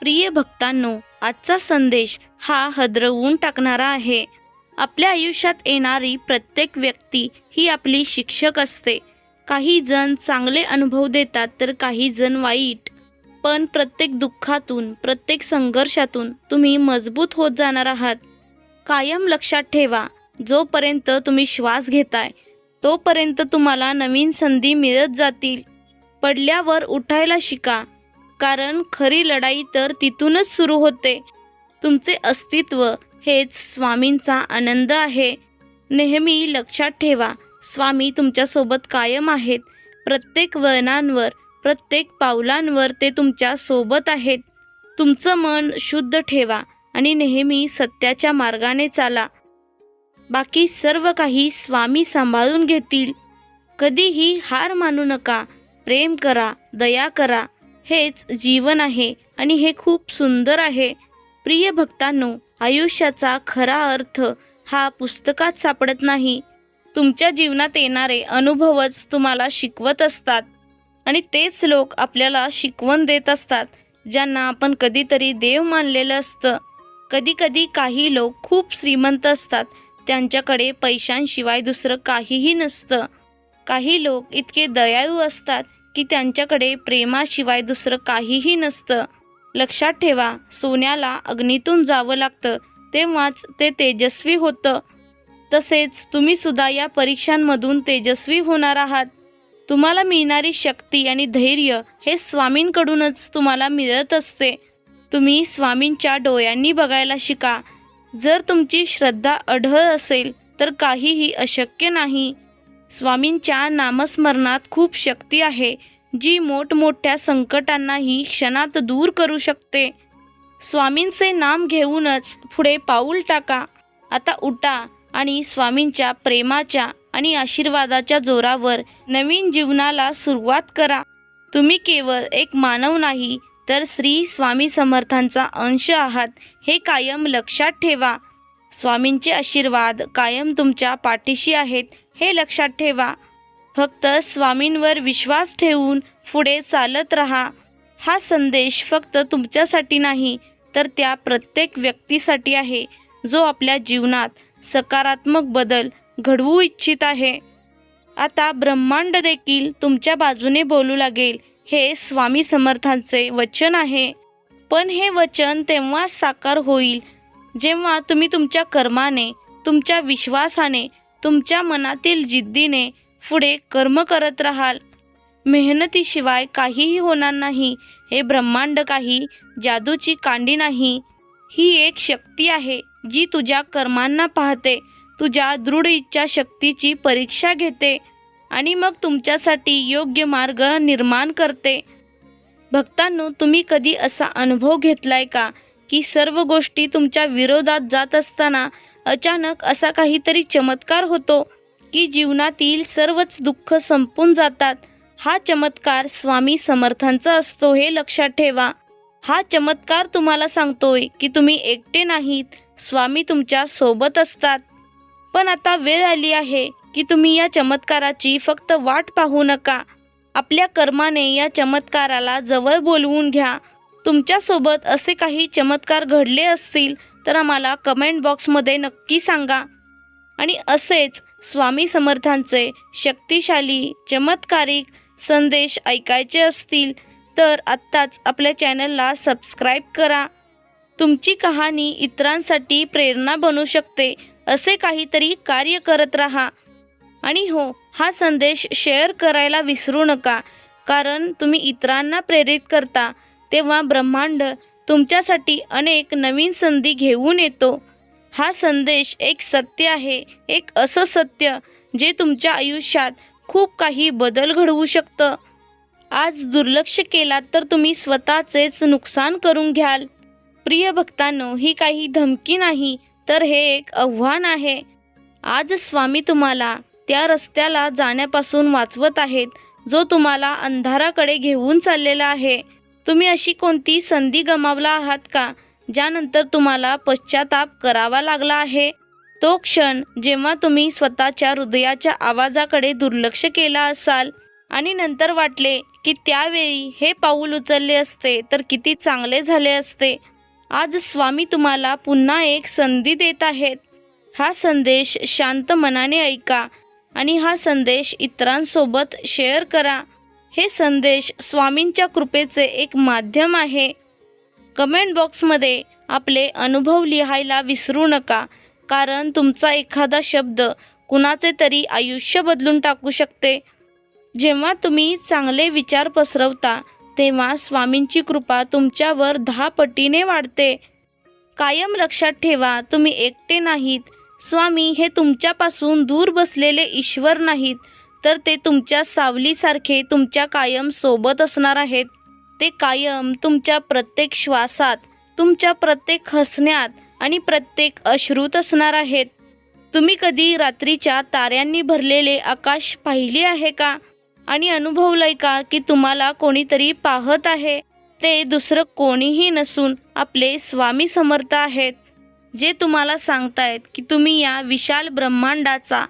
प्रिय भक्तांनो आजचा संदेश हा हदरवून टाकणारा आहे. आपल्या आयुष्यात येणारी प्रत्येक व्यक्ती ही आपली शिक्षक असते. काही जण चांगले अनुभव देतात तर काही जण वाईट. पण प्रत्येक दुःखातून प्रत्येक संघर्षातून तुम्ही मजबूत होत जाणार आहात. कायम लक्षात ठेवा जोपर्यंत तुम्ही श्वास घेताय तोपर्यंत तुम्हाला नवीन संधी मिळत जातील. पडल्यावर उठायला शिका कारण खरी लढाई तर तिथूनच सुरू होते. तुमचे अस्तित्व हेच स्वामींचा आनंद आहे. नेहमी लक्षात ठेवा स्वामी तुमच्यासोबत कायम आहेत. प्रत्येक वळणांवर प्रत्येक पावलांवर ते तुमच्यासोबत आहेत. तुमचं मन शुद्ध ठेवा आणि नेहमी सत्याच्या मार्गाने चाला. बाकी सर्व काही स्वामी सांभाळून घेतील. कधीही हार मानू नका. प्रेम करा दया करा. हेच जीवन आहे आणि हे खूप सुंदर आहे. प्रिय भक्तांनो आयुष्याचा खरा अर्थ हा पुस्तकात सापडत नाही. तुमच्या जीवनात येणारे अनुभवच तुम्हाला शिकवत असतात आणि तेच लोक आपल्याला शिकवण देत असतात ज्यांना आपण कधीतरी देव मानलेलं असतं. कधीकधी काही लोक खूप श्रीमंत असतात त्यांच्याकडे पैशांशिवाय दुसरं काहीही नसतं. काही लोक इतके दयाळू असतात की त्यांच्याकडे प्रेमाशिवाय दुसरं काहीही नसतं. लक्षात ठेवा सोन्याला अग्नीतून जावं लागतं. तेव्हाच ते तेजस्वी होतं. तसेच तुम्ही सुद्धा या परीक्षांमधून तेजस्वी होणार आहात. तुम्हाला मिळणारी शक्ती आणि धैर्य हे स्वामींकडूनच तुम्हाला मिळत असते. तुम्ही स्वामींच्या डोळ्यांनी बघायला शिका. जर तुमची श्रद्धा अढळ असेल तर काहीही अशक्य नाही. स्वामींच्या नामस्मरणात खूप शक्ती आहे जी मोठमोठ्या संकटांनाही क्षणात दूर करू शकते. स्वामींचे नाम घेऊनच पुढे पाऊल टाका. आता उठा आणि स्वामींच्या प्रेमाच्या आणि आशीर्वादाच्या जोरावर नवीन जीवनाला सुरुवात करा. तुम्ही केवळ एक मानव नाही तर श्री स्वामी समर्थांचा अंश आहात हे कायम लक्षात ठेवा. स्वामींचे आशीर्वाद कायम तुमच्या पाठीशी आहेत हे लक्षात ठेवा. फक्त स्वामींवर विश्वास ठेवून पुढे चालत राहा. हा संदेश फक्त तुमच्यासाठी नाही तर त्या प्रत्येक व्यक्तीसाठी आहे जो आपल्या जीवनात सकारात्मक बदल घडवू इच्छित आहे. आता ब्रह्मांड देखील तुमच्या बाजूने बोलू लागेल हे स्वामी समर्थांचे वचन आहे. पण हे वचन तेव्हा साकार होईल जेव्हा तुम्ही तुमच्या कर्माने तुमच्या विश्वासाने तुमच्या मनातील जिद्दीने पुढे कर्म करत राहाल. मेहनतीशिवाय काहीही होणार नाही. हे ब्रह्मांड काही जादूची कांडी नाही. ही एक शक्ती आहे जी तुझ्या कर्मांना पाहते. तुझ्या दृढ इच्छा शक्तीची परीक्षा घेते आणि मग तुमच्यासाठी योग्य मार्ग निर्माण करते. भक्तांनो तुम्ही कधी असा अनुभव घेतलाय का की सर्व गोष्टी तुमच्या विरोधात जात असताना अचानक असा काहीतरी चमत्कार होतो की जीवनातील सर्वच दुःख संपून जातात. हा चमत्कार स्वामी समर्थांचा असतो हे लक्षात ठेवा. हा चमत्कार तुम्हाला सांगतोय की तुम्ही एकटे नाहीत स्वामी तुमच्यासोबत असतात. पण आता वेळ आली आहे की तुम्ही या चमत्काराची फक्त वाट पाहू नका. आपल्या कर्माने या चमत्काराला जवळ बोलवून घ्या. तुमच्यासोबत असे काही चमत्कार घडले असतील तर आम्हाला कमेंट बॉक्समध्ये नक्की सांगा. आणि असेच स्वामी समर्थांचे शक्तिशाली चमत्कारिक संदेश ऐकायचे असतील तर आत्ताच आपल्या चॅनलला सबस्क्राईब करा. तुमची कहाणी इतरांसाठी प्रेरणा बनू शकते असे काहीतरी कार्य करत राहा. आणि हो हा संदेश शेअर करायला विसरू नका कारण तुम्ही इतरांना प्रेरित करता तेव्हा ब्रह्मांड तुमच्यासाठी अनेक नवीन संधी घेऊन येतो. हा संदेश एक सत्य आहे. एक असं सत्य जे तुमच्या आयुष्यात खूप काही बदल घडवू शकतं. आज दुर्लक्ष केलात तर तुम्ही स्वतःचेच नुकसान करून घ्याल. प्रिय भक्तांनो ही काही धमकी नाही तर हे एक आव्हान आहे. आज स्वामी तुम्हाला त्या रस्त्याला जाण्यापासून वाचवत आहेत जो तुम्हाला अंधाराकडे घेऊन चाललेला आहे. तुम्ही अशी कोणती संधी गमावला आहात का? ज्यानंतर तुम्हाला पश्चाताप करावा लागला आहे. तो क्षण जेव्हा तुम्ही स्वतःच्या हृदयाच्या आवाजाकडे दुर्लक्ष केला असाल आणि नंतर वाटले की त्यावेळी हे पाऊल उचलले असते तर किती चांगले झाले असते. आज स्वामी तुम्हाला पुन्हा एक संधी देत आहेत. हा संदेश शांत मनाने ऐका आणि हा संदेश इतरांसोबत शेअर करा. हे संदेश स्वामींच्या कृपेचे एक माध्यम आहे. कमेंट बॉक्समध्ये आपले अनुभव लिहायला विसरू नका कारण तुमचा एखादा शब्द कुणाचे तरी आयुष्य बदलून टाकू शकते. जेव्हा तुम्ही चांगले विचार पसरवता तेव्हा स्वामींची कृपा तुमच्यावर दहा पटीने वाढते. कायम लक्षात ठेवा तुम्ही एकटे नाहीत. स्वामी हे तुमच्यापासून दूर बसलेले ईश्वर नाहीत. तर ते तुमच्या सावलीसारखे तुमच्या कायम सोबत असणार आहेत. ते कायम तुमच्या प्रत्येक श्वासात तुमच्या प्रत्येक हसण्यात आणि प्रत्येक अश्रूत असणार आहेत. तुम्ही कधी रात्रीच्या ताऱ्यांनी भरलेले आकाश पाहिले आहे का? आणि अनुभवलंय का की तुम्हाला कोणीतरी पाहत आहे? ते दुसरं कोणीही नसून आपले स्वामी समर्थ आहेत. जे तुम्हाला सांगतायत की तुम्ही या विशाल ब्रह्मांडाचा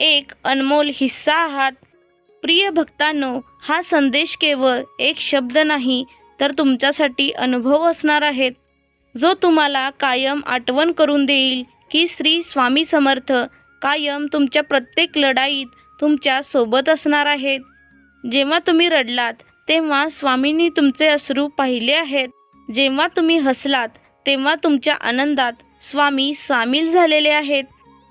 एक अनमोल हिस्सा आहात. प्रिय भक्तांनो हा संदेश केवळ एक शब्द नाही तर तुमच्यासाठी अनुभव असणार आहेत. जो तुम्हाला कायम आठवण करून देईल की श्री स्वामी समर्थ कायम तुमच्या प्रत्येक लढाईत तुमच्यासोबत असणार आहेत. जेव्हा तुम्ही रडलात तेव्हा स्वामींनी तुमचे अश्रू पाहिले आहेत. जेव्हा तुम्ही हसलात तेव्हा तुमच्या आनंदात स्वामी सामील झालेले आहेत.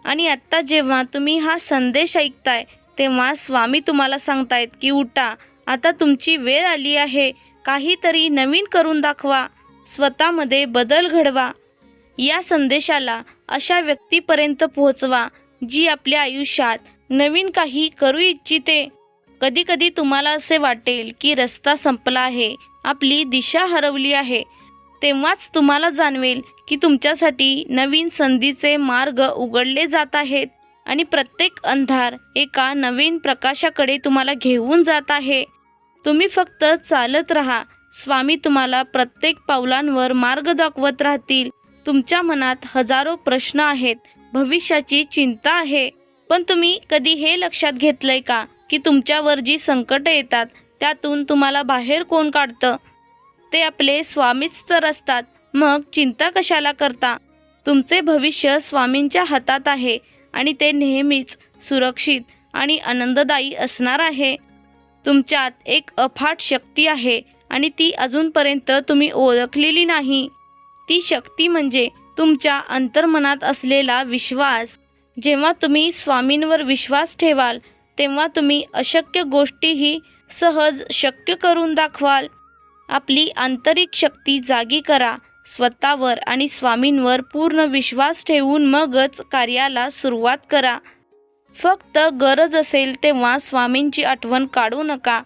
आणि आत्ता जेव्हा तुम्ही हा संदेश ऐकताय तेव्हा स्वामी तुम्हाला सांगतायत की उठा आता तुमची वेळ आली आहे. काहीतरी नवीन करून दाखवा. स्वतःमध्ये बदल घडवा. या संदेशाला अशा व्यक्तीपर्यंत पोहोचवा जी आपल्या आयुष्यात नवीन काही करू इच्छिते. कधीकधी तुम्हाला असे वाटेल की रस्ता संपला आहे आपली दिशा हरवली आहे. तेव्हाच तुम्हाला जाणवेल की तुमच्यासाठी नवीन संधीचे मार्ग उघडले जात आहेत आणि प्रत्येक अंधार एका नवीन प्रकाशाकडे तुम्हाला घेऊन जात आहे. तुम्ही फक्त चालत राहा. स्वामी तुम्हाला प्रत्येक पावलांवर मार्ग दाखवत राहतील. तुमच्या मनात हजारो प्रश्न आहेत. भविष्याची चिंता आहे. पण तुम्ही कधी हे लक्षात घेतलंय का? की तुमच्यावर जी संकट येतात त्यातून तुम्हाला बाहेर कोण काढतं? ते आपले स्वामीच तर असतात. मग चिंता कशाला करता? तुमचे भविष्य स्वामींच्या हातात आहे आणि ते नेहमीच सुरक्षित आणि आनंददायी असणार आहे. तुमच्यात एक अफाट शक्ती आहे आणि ती अजूनपर्यंत तुम्ही ओळखलेली नाही. ती शक्ती म्हणजे तुमच्या अंतर्मनात असलेला विश्वास. जेव्हा तुम्ही स्वामींवर विश्वास ठेवाल तेव्हा तुम्ही अशक्य गोष्टीही सहज शक्य करून दाखवाल. आपली आंतरिक शक्ती जागी करा स्वतःवर आणि स्वामींवर पूर्ण विश्वास ठेवून मगच कार्याला सुरुवात करा. फक्त गरज असेल तेव्हा स्वामींची आठवण काढू नका.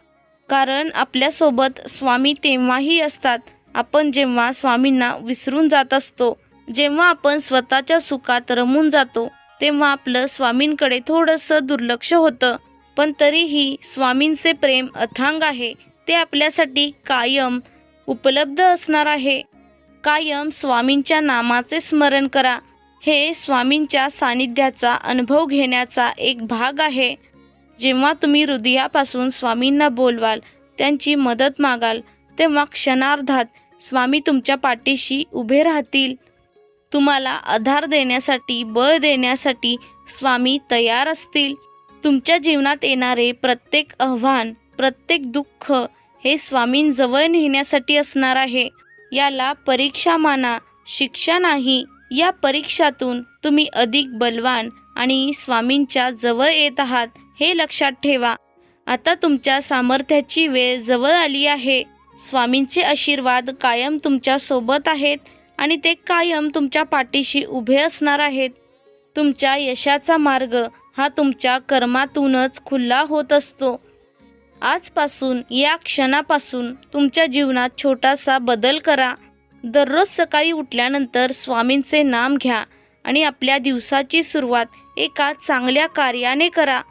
कारण आपल्यासोबत स्वामी तेव्हाही असतात. आपण जेव्हा स्वामींना विसरून जात असतो जेव्हा आपण स्वतःच्या सुखात रमून जातो तेव्हा आपलं स्वामींकडे थोडंसं दुर्लक्ष होतं. पण तरीही स्वामींचे प्रेम अथांग आहे. ते आपल्यासाठी कायम उपलब्ध असणार आहे. कायम स्वामींच्या नामाचे स्मरण करा. हे स्वामींच्या सानिध्याचा अनुभव घेण्याचा एक भाग आहे. जेव्हा तुम्ही हृदयापासून स्वामींना बोलवाल त्यांची मदत मागाल तेव्हा क्षणार्धात स्वामी तुमच्या पाठीशी उभे राहतील. तुम्हाला आधार देण्यासाठी बळ देण्यासाठी स्वामी तयार असतील. तुमच्या जीवनात येणारे प्रत्येक आव्हान प्रत्येक दुःख हे स्वामींजवळ नेण्यासाठी असणार आहे. याला परीक्षा माना शिक्षा नाही या परीक्षातून तुम्ही अधिक बलवान आणि स्वामींच्या जवळ येत आहात हे लक्षात ठेवा. आता तुमच्या सामर्थ्याची वेळ जवळ आली आहे. स्वामींचे आशीर्वाद कायम तुमच्यासोबत आहेत आणि ते कायम तुमच्या पाठीशी उभे असणार आहेत. तुमच्या यशाचा मार्ग हा तुमच्या कर्मातूनच खुल्ला होत असतो. आजपासून या क्षणापासून तुमच्या जीवनात छोटासा बदल करा. दररोज सकाळी उठल्यानंतर स्वामींचे नाम घ्या आणि आपल्या दिवसाची सुरुवात एका चांगल्या कार्याने करा.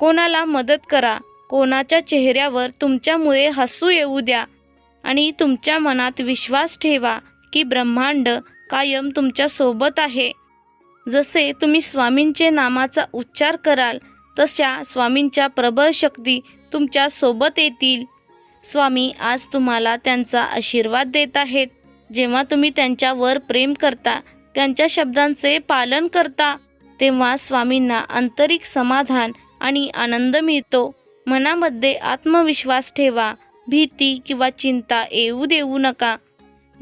कोणाला मदत करा कोणाच्या चेहऱ्यावर तुमच्यामुळे हसू येऊ द्या आणि तुमच्या मनात विश्वास ठेवा की ब्रह्मांड कायम तुमच्यासोबत आहे. जसे तुम्ही स्वामींचे नामाचा उच्चार कराल तशा स्वामींच्या प्रबळ शक्ती तुमच्यासोबत येतील. स्वामी आज तुम्हाला त्यांचा आशीर्वाद देत आहेत. जेव्हा तुम्ही त्यांच्यावर प्रेम करता त्यांच्या शब्दांचे पालन करता तेव्हा स्वामींना आंतरिक समाधान आणि आनंद मिळतो. मनामध्ये आत्मविश्वास ठेवा भीती किंवा चिंता येऊ देऊ नका.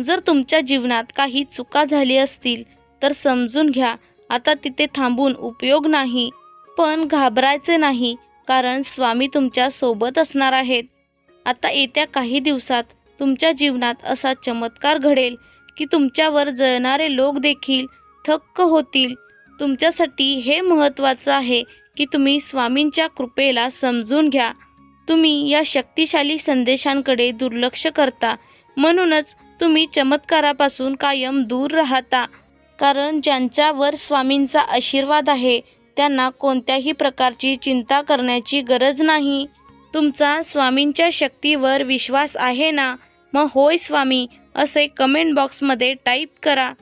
जर तुमच्या जीवनात काही चुका झाली असतील तर समजून घ्या आता तिथे थांबून उपयोग नाही. पण घाबरायचे नाही. कारण स्वामी तुमच्यासोबत असणार आहेत. आता येत्या काही दिवसात तुमच्या जीवनात असा चमत्कार घडेल की तुमच्यावर जळणारे लोक देखील थक्क होतील. तुमच्यासाठी हे महत्त्वाचं आहे की तुम्ही स्वामींच्या कृपेला समजून घ्या. तुम्ही या शक्तिशाली संदेशांकडे दुर्लक्ष करता. म्हणूनच तुम्ही चमत्कारापासून कायम दूर राहता. कारण ज्यांच्यावर स्वामींचा आशीर्वाद आहे त्यांना कोणत्याही प्रकारची चिंता करण्याची गरज नाही. तुमचा स्वामींच्या शक्तीवर विश्वास आहे ना? मग होय स्वामी असे कमेंट बॉक्समध्ये टाईप करा.